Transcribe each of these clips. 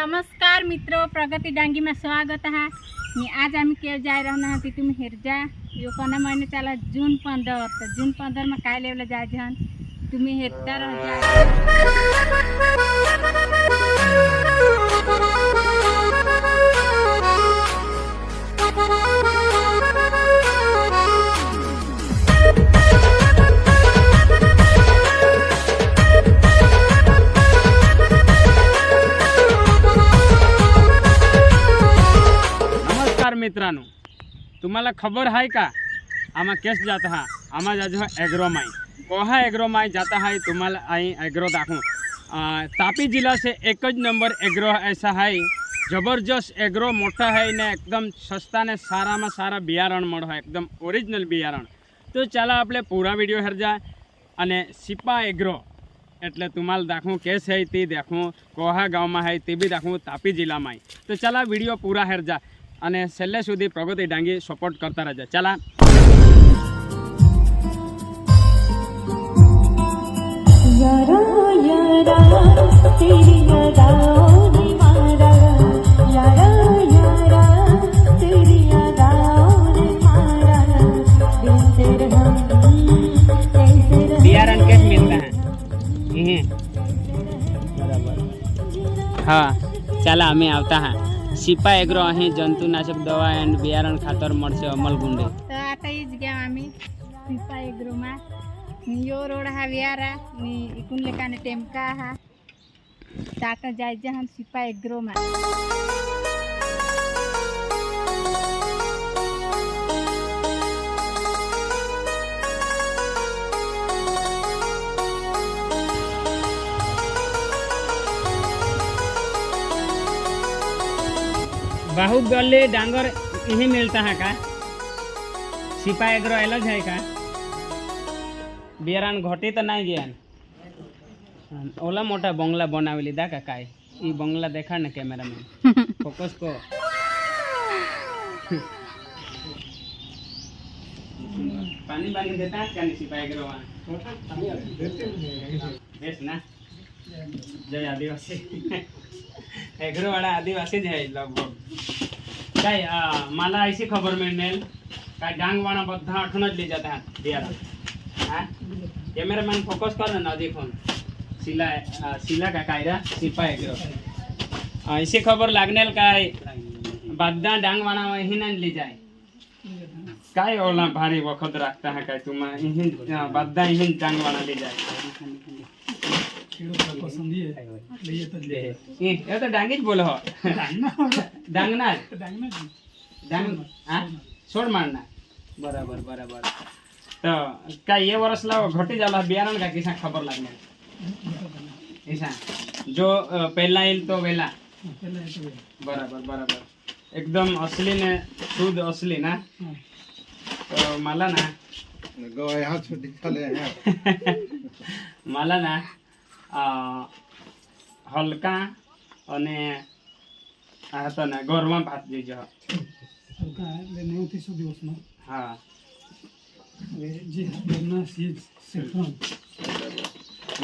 नमस्कार मित्र प्रगति डाङ्गीमा स्वागत है नि आज हामी के जाइरहन ती तिमी हेर्जा यो कना महिना चला जुन पन्ध्र त जुन पन्ध्रमा काहिले बेला जाइज जान तिमी हेर्दा रह मित्रांनो तुम्हाला खबर आहे का आम्हा केस जात हा आम्हा जाजो एग्रोमाई कोहा एग्रोमाई जाता हाय तुम्हाला आई एग्रो दाखवू તાપી જિલ્લા છે એક જ નંબર એગ્રો એસા હાય જબરજસ્ત એગ્રો મોટા હોય ને એકદમ સસ્તા ને સારામાં સારા બિયારણ મળે એકદમ ઓરિજિનલ બિયારણ તો ચાલો આપણે પૂરા વિડીયો હેરજા અને સિપા એગ્રો એટલે તુમાલ દાખવું કેસ હૈ તે દેખવું કોહા ગામમાં હૈ તે બી દાખવું તાપી જિલ્લામાં તો ચાલો વિડીયો પૂરા હેરજા અને છેલ્લે સુધી પ્રગતિ ડાંગી સપોર્ટ કરતા રહે ચાલા યાર યાર તીરિયા દાઉ નિ મારા યાર યાર તીરિયા દાઉ રે મારા બેંસર હમ કૈસે રહિયે યારન કાશ્મીર મેં હે હા ચાલા મે આવતા હાં સિપા એગ્રો અહીં જંતુનાશક દવા એન્ડ બિયારણ ખાતર મળશે અમલ ગુંડે તો आता हीच घ्या आम्ही पिपा एग्रोमा यो रोड हा विहार हा मी लेकाने टेमका हा तर आता जायचं हा सिपा एग्रोमा बाहुबले डांगर यही मिलता है का सिपा एग्रो अलग है का बियारान घटी तो नहीं गया ओला मोटा बंगला बनावली दा का काय ई बंगला देखा ना कैमरा में फोकस को पानी पानी देता है क्या नहीं सिपाही करो बेस ना जय आदिवासी एग्रो वाला आदिवासी जय लगभग काय मला अशी खबर मिळेल काय डांगवाणा बद्धा अठन ले जाता दियाला कॅमेरामॅन फोकस कर ना देखून सिला सिला का कायदा सिपा एक ऐसे खबर लगने का लागनेल काय बद्दा ही हिन ले जाए काय ओला भारी वखत रखता है काय बद्धा बद्दा डांग डांगवाणा ले जाए ये घटी जाला बियान का किसान खबर लगने जो पहला इल तो, तो वेला बराबर बराबर एकदम असली ने शुद्ध असली ना हाँ। तो माला ना गो यहाँ छोटी माला ना હલકા અને આ હતા ને ઘરમાં ભાત દેજો હલકા એટલે નેવથી સો દિવસમાં હા જે ઘરના સીજ સેફ્રોન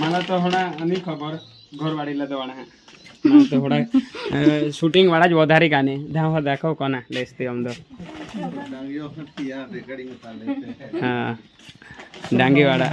મને તો થોડા નહીં ખબર ઘરવાળી લદવાના મને તો થોડા શૂટિંગ વાળા જ વધારે કાને ધાવા દાખો કોના લેસતી અમદો હા ડાંગીવાળા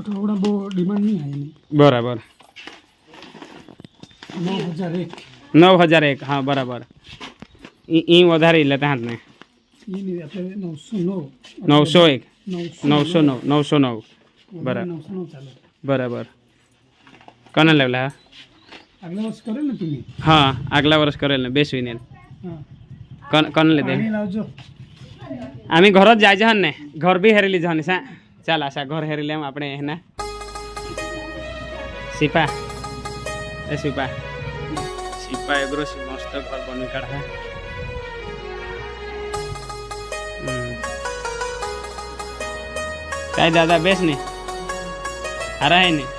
અઠવાડિયા બહુ ડિમાન્ડ નહીં આવી બરાબર નવ હજાર એક નવ હજાર એક હા બરાબર એ વધારે એટલે ત્યાં ને નવસો એક નવસો નવ નવસો નવ બરાબર બરાબર કોને લાવલા હા આગલા વર્ષ કરેલ ને તમે હા આગલા વર્ષ કરેલ ને બેસવીને કોને લીધે આम्ही घरात जायचं हन नाही घर बी हरेली जाणे सा चल आशा घर हेरी लेम अपने एना सीपा ए सीपा सीपा एग्रो सी मस्त घर बन काढ़ है दादा बेस नहीं हरा है नहीं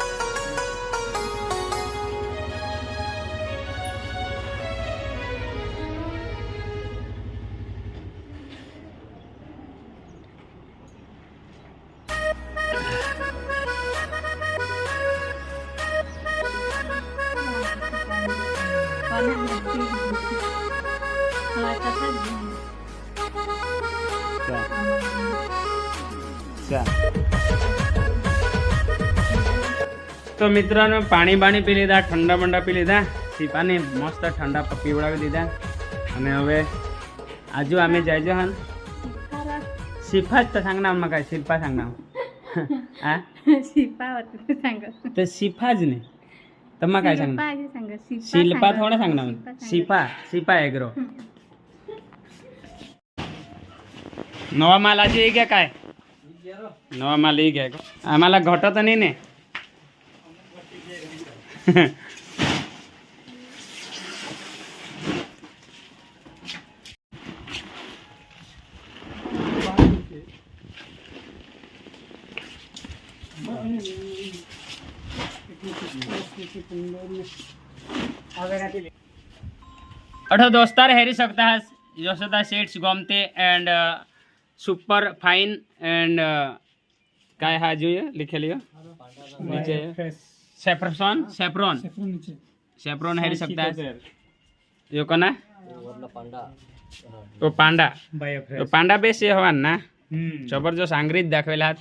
તો મિત્રોને પાણી બાણી પી લીધા ઠંડા બંડા પી લીધા સીપાને મસ્ત ઠંડા પીવડાવી લીધા અને હવે આજુ અમે જઈજો હન શિફા જ તો સાંગનામમાં કાંઈ શિલ્પા સાંગનામ હા શિફા તો શિફા જ નહીં ತಮ್ಮ काय सांगणार शिल्पा थोडं सांगणार म्हणून शिपा शिपा एग्रो नवा माल अशी घ्या काय नवा माल ही घ्या आम्हाला घटत नाही ने अठो दोस्तार हेरी सकता है जसोदा सीट्स गोमते एंड सुपर फाइन एंड का है जो ये लिखे लियो नीचे सेफ्रॉन सेफ्रॉन सेफ्रॉन हेरी सकता तो है यो कना तो पांडा तो पांडा बेस ये हवा ना हम्म। जबरदस्त अंग्रेज दाखवेला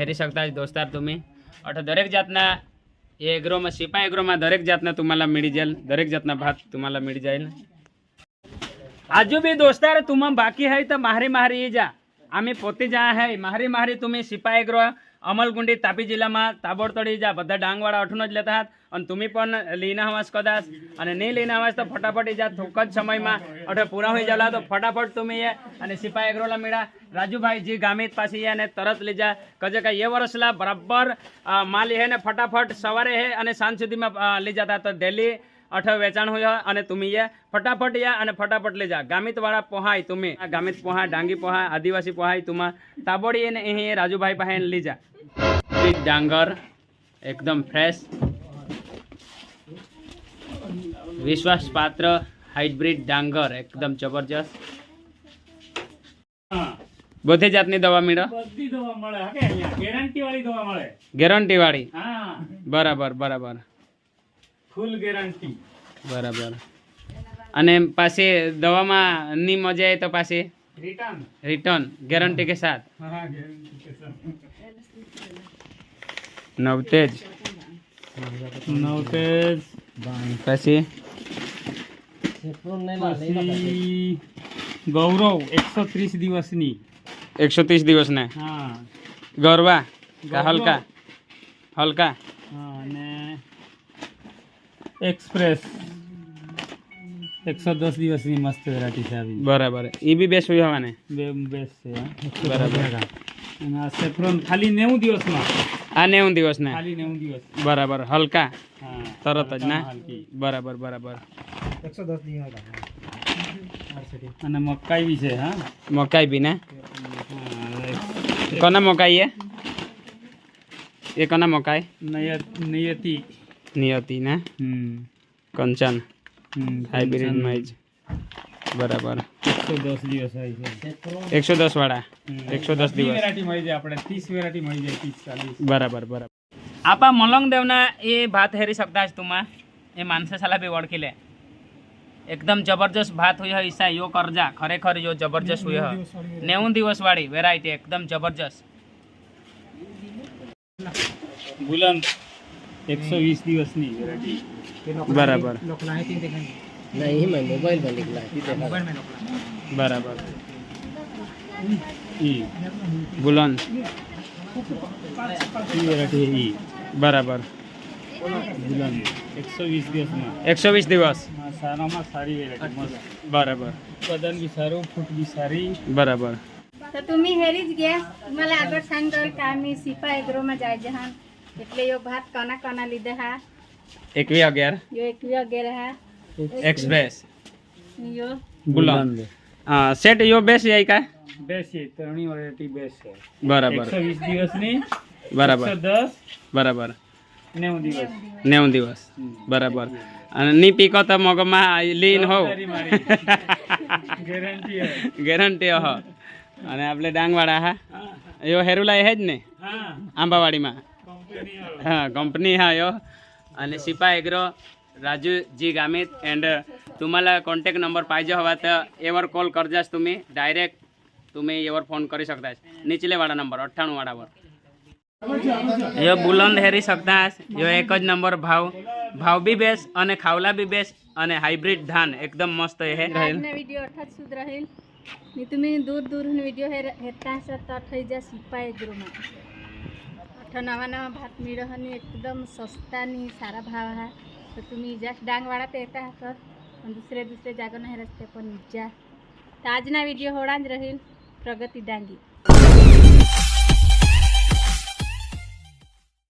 हेरी सकता है दोस्तार तुम्हें अठो दरेक जातना हे एग्रोमा शिपा एग्रोमा दरक जातना तुम्हारा मिली जाए दरक जातना भात तुम्हारा मिळी जाए आजू भी दोस्तार तुम बाकी है तर महारी माहारी जा आम्ही पोते जा आहे माहारी माहारी तुम्ही शिपा एग्रो અમલગુંડી તાપી જિલ્લામાં તાબડતોડી જા બધા ડાંગવાળા અઠુનો જ લેતા અને તમે પણ લઈને આવાસ કદાચ અને નહીં લઈને આવાસ તો ફટાફટ જા થોક જ સમયમાં અઠે પૂરા હોય જલા તો ફટાફટ તમે એ અને સિપાહી અગ્રોલા મેળા રાજુભાઈ જી ગામિત પાસે અને તરત લઈ જા કજે કે એ વર્ષલા બરાબર માલી હે ને ફટાફટ સવારે હે અને સાંજ સુધીમાં લઈ જતા તો દિલ્હી अठे वेचाण होने तुम्हें ये फटाफट या फटाफट ले जा गामित वाला पोहाई तुम्हें गामित पोहा डांगी पोहा आदिवासी पोहाई तुम्हें ताबड़ी राजू भाई पहा ली जा डांगर एकदम फ्रेश विश्वास पात्र हाइब्रिड डांगर एकदम जबरदस्त बोधे जात दवा मिलो गेरंटी वाली दवा गेरंटी वाली बराबर बराबर ફૂલ ગેરંટી બરાબર અને પાસે દવામાં ની મજા આવે તો પાસે રિટર્ન રિટર્ન ગેરંટી કે સાથ હા નવતેજ નવતેજ પછી ગૌરવ એકસો ત્રીસ દિવસની એકસો ત્રીસ દિવસને હા ગરબા હલકા હલકા એક્સપ્રેસ એકસો દસ દિવસની મસ્ત વેરાયટી છે આવી બરાબર એ બી બેસ્ટ હોય વિવાહને બે બેસ્ટ છે બરાબર અને આ સેફ્રોન ખાલી નેવું દિવસમાં આ નેવું દિવસના ખાલી નેવું દિવસ બરાબર હલકા તરત જ ના બરાબર બરાબર એકસો દસ દિવસ અને મકાઈ બી છે હા મકાઈ બી ને કોના મકાઈ એ કોના મકાઈ નયત નિયતિ ની હતી ને કંચન હાઇબ્રિડમાં જ બરાબર એકસો દસ વાળા એકસો દસ દિવસ વેરાયટી મળી જાય આપણે ત્રીસ વેરાયટી મળી જાય ત્રીસ ચાલીસ બરાબર બરાબર આપા મલંગદેવના એ ભાત હેરી શકતા જ તુમાં એ માણસે સાલા બી ઓળખી લે એકદમ જબરજસ્ત ભાત હોય હે ઈસા યો કરજા ખરેખર યો જબરજસ્ત હોય હે નેવું દિવસ વાળી વેરાયટી એકદમ જબરજસ્ત બુલંદ એકસો વીસ દિવસની ગેરંટી બરાબર નહીં મેં મોબાઈલ પર નીકળા બરાબર ઈ બુલન ઈ બરાબર બુલન એકસો વીસ દિવસમાં એકસો વીસ દિવસ સારામાં સારી વેરાયટી બરાબર બદન બી સારું ફૂટ બી સારી બરાબર તો तुम्ही हेरीच घ्या तुम्हाला आगळ सांगतो का आम्ही सिपा एग्रोमा जायजहान એટલે યો ભાત કના કના લીધા હા એકવી અગિયાર યો એકવી અગિયાર હા એક્સપ્રેસ યો બુલંદ હા સેટ યો બેસી આઈ કા બેસી ત્રણેય વેરાયટી બેસે બરાબર 120 દિવસની બરાબર 110 બરાબર 90 દિવસ 90 દિવસ બરાબર અને ની પીકો તો મગમાં લીન હો ગેરંટી ગેરંટી હો અને આપણે ડાંગવાડા હા એવો હેરુલા એ જ ને આંબાવાડીમાં હા कंपनी हायो आणि सिपा एग्रो राजूजी गामित अँड तुम्हाला कॉन्टॅक्ट नंबर पाहिजे हवा तर यावर कॉल करजास तुम्ही डायरेक्ट तुम्ही यावर फोन करू शकतास निचलेवाडा नंबर अठ्ठाणू वाडावर यो बुलंद हेरी શકતાસ યો એક જ નંબર ભાવ ભાવ બી બેસ અને ખાવલા બી બેસ અને હાઇબ્રિડ ધાન એકદમ મસ્ત હે વિડિયો અર્થાત સુધ રહેલ ની તમે દૂર દૂર વિડિયો હે હેતા સતા થઈ જા સિપાય ગ્રુમાં नवा नवा भात मिळहनी एकदम स्वस्तानी सारा भाव हा तर तुम्ही ज्या डांगवाडा ते आहात तर दुसरे दुसरे जागा नाही रस्ते पण जा तर ना व्हिडिओ होडाच राहील प्रगती डांगी